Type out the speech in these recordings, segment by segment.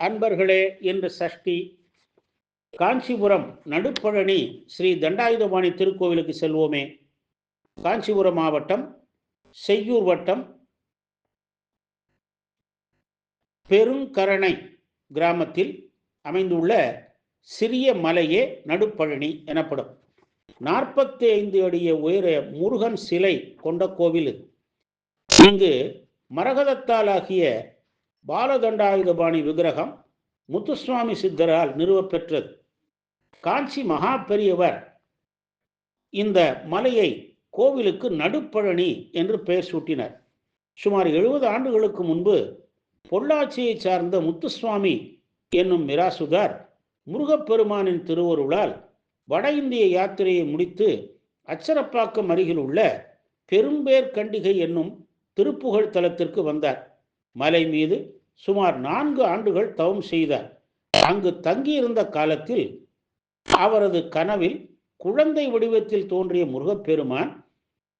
அன்பர்களே என்று சஷ்டி. காஞ்சிபுரம் நடுப்பழனி ஸ்ரீ தண்டாயுதபாணி திருக்கோவிலுக்கு செல்வோமே. காஞ்சிபுரம் மாவட்டம் செய்யூர் வட்டம் பெருங்கரணை கிராமத்தில் அமைந்துள்ள சிறிய மலையே நடுப்பழனி எனப்படும். நாற்பத்தி ஐந்து அடிய உயர முருகன் சிலை கொண்ட கோவில். இங்கு மரகதத்தால் ஆகிய பாலதண்டாயுதபாணி விக்கிரகம் முத்துசுவாமி சித்தரால் நிறுவப்பெற்றது. காஞ்சி மகா பெரியவர் இந்த மலையை கோவிலுக்கு நடுப்பழனி என்று பெயர் சூட்டினர். சுமார் எழுபது ஆண்டுகளுக்கு முன்பு பொள்ளாச்சியை சார்ந்த முத்துசுவாமி என்னும் மிராசுதார் முருகப்பெருமானின் திருவருளால் வட இந்திய யாத்திரையை முடித்து அச்சரப்பாக்கம் அருகில் உள்ள பெரும்பேர் கண்டிகை என்னும் திருப்புகழ் தலத்திற்கு வந்தார். மலை மீது சுமார் நான்கு ஆண்டுகள் தவம் செய்தார். அங்கு தங்கியிருந்த காலத்தில் அவரது கனவில் குழந்தை வடிவத்தில் தோன்றிய முருகப்பெருமான்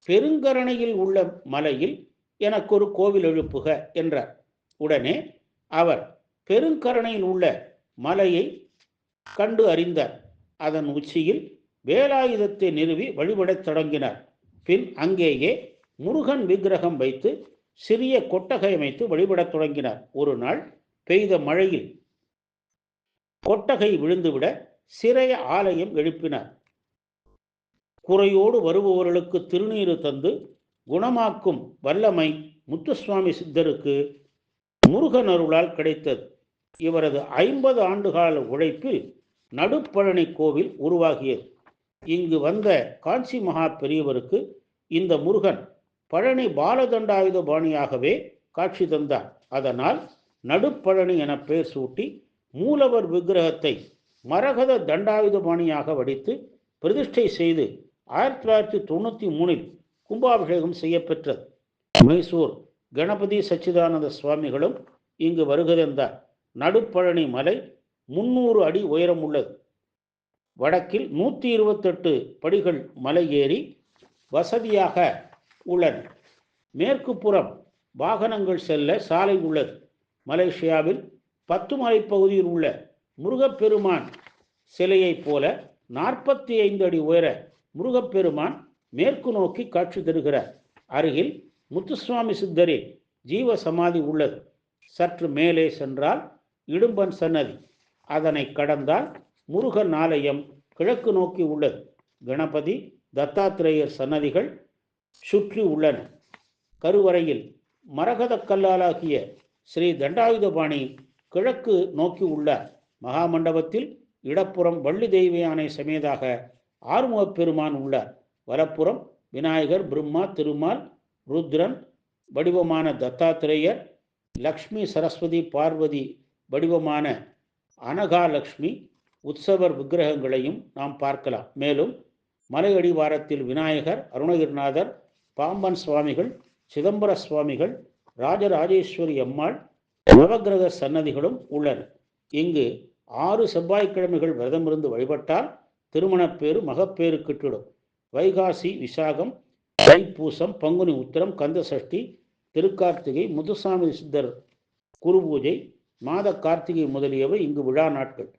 பெருங்கரணையில் உள்ள மலையில் எனக்கு ஒரு கோவில் எழுப்புக என்றார். உடனே அவர் பெருங்கரணையில் உள்ள மலையை கண்டு அறிந்தார். அதன் உச்சியில் வேலாயுதத்தை நிறுவி வழிபடத் தொடங்கினார். பின் அங்கேயே முருகன் விக்கிரகம் வைத்து சிறிய கொட்டகை அமைத்து வழிபடத் தொடங்கினார். ஒரு நாள் பெய்த மழையில் கொட்டகை விழுந்துவிட சிறைய ஆலயம் எழுப்பினார். குறையோடு வருபவர்களுக்கு திருநீறு தந்து குணமாக்கும் வல்லமை முத்துசுவாமி சித்தருக்கு முருகன் அருளால் கிடைத்தது. இவரது ஐம்பது ஆண்டுகால உழைப்பில் நடுப்பழனி கோவில் உருவாகியது. இங்கு வந்த காஞ்சி மகா பெரியவருக்கு இந்த முருகன் பழனி பாலதண்டாயுத பாணியாகவே காட்சி தந்தார். அதனால் நடுப்பழனி என பெயர் சூட்டி மூலவர் விக்கிரகத்தை மரகத தண்டாயுத பாணியாக வடித்து பிரதிஷ்டை செய்து ஆயிரத்தி தொள்ளாயிரத்தி தொண்ணூற்றி மூணில் கும்பாபிஷேகம் செய்யப்பெற்றது. மைசூர் கணபதி சச்சிதானந்த சுவாமிகளும் இங்கு வருகிறந்தார் நடுப்பழனி மலை முன்னூறு அடி உயரம் உள்ளது. வடக்கில் நூற்றி இருபத்தெட்டு படிகள் மலை ஏறி வசதியாக உள்ளன மேற்கு புறம் வாகனங்கள் செல்ல சாலை உள்ளது. மலேசியாவில் பத்துமலை பகுதியில் உள்ள முருகப்பெருமான் சிலையைப் போல நாற்பத்தி ஐந்து அடி உயர முருகப்பெருமான் மேற்கு நோக்கி காட்சி தருகிறார். அருகில் முத்துசுவாமி சித்தரின் ஜீவ சமாதி உள்ளது. சற்று மேலே சென்றால் இடும்பன் சன்னதி. அதனை கடந்தால் முருகன் ஆலயம் கிழக்கு நோக்கி உள்ளது. கணபதி தத்தாத்திரேயர் சன்னதிகள் சுற்றி உள்ளன. கருவறையில் மரகத கல்லாலாகிய ஸ்ரீ தண்டாயுதபாணி கிழக்கு நோக்கி உள்ள மகாமண்டபத்தில் இடப்புறம் வள்ளி தெய்வ யானை சமேதாக ஆறுமுகப் பெருமான் உள்ளார் வலப்புறம் விநாயகர் பிரம்மா திருமால் ருத்ரன் வடிவமான தத்தாத்திரேயர் லக்ஷ்மி சரஸ்வதி பார்வதி வடிவமான அனகாலக்ஷ்மி உற்சவர் விக்கிரகங்களையும் நாம் பார்க்கலாம். மேலும் மலை அடிவாரத்தில் விநாயகர் அருணகிரிநாதர் பாம்பன் சுவாமிகள் சிதம்பர சுவாமிகள் ராஜராஜேஸ்வரி அம்மாள் நவக்கிரக சன்னதிகளும் உள்ளன. இங்கு ஆறு செவ்வாய்க்கிழமைகள் விரதமிருந்து வழிபட்டால் திருமணப்பேறு மகப்பேறு கிட்டிடும். வைகாசி விசாகம் தைப்பூசம் பங்குனி உத்திரம் கந்த சஷ்டி திருக்கார்த்திகை முத்துசாமி சித்தர் குரு பூஜை மாத கார்த்திகை முதலியவை இங்கு விழா நாட்கள்.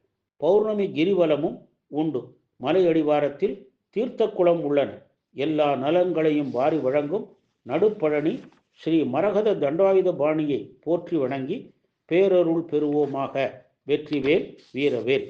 பௌர்ணமி கிரிவலமும் உண்டு. மலை அடிவாரத்தில் தீர்த்த குளம் உள்ளன. எல்லா நலன்களையும் வாரி வழங்கும் நடுப்பழனி ஸ்ரீ மரகத தண்டாயுத பாணியை போற்றி வணங்கி பேரருள் பெறுவோமாக. வெற்றிவேல் வீரவேல்.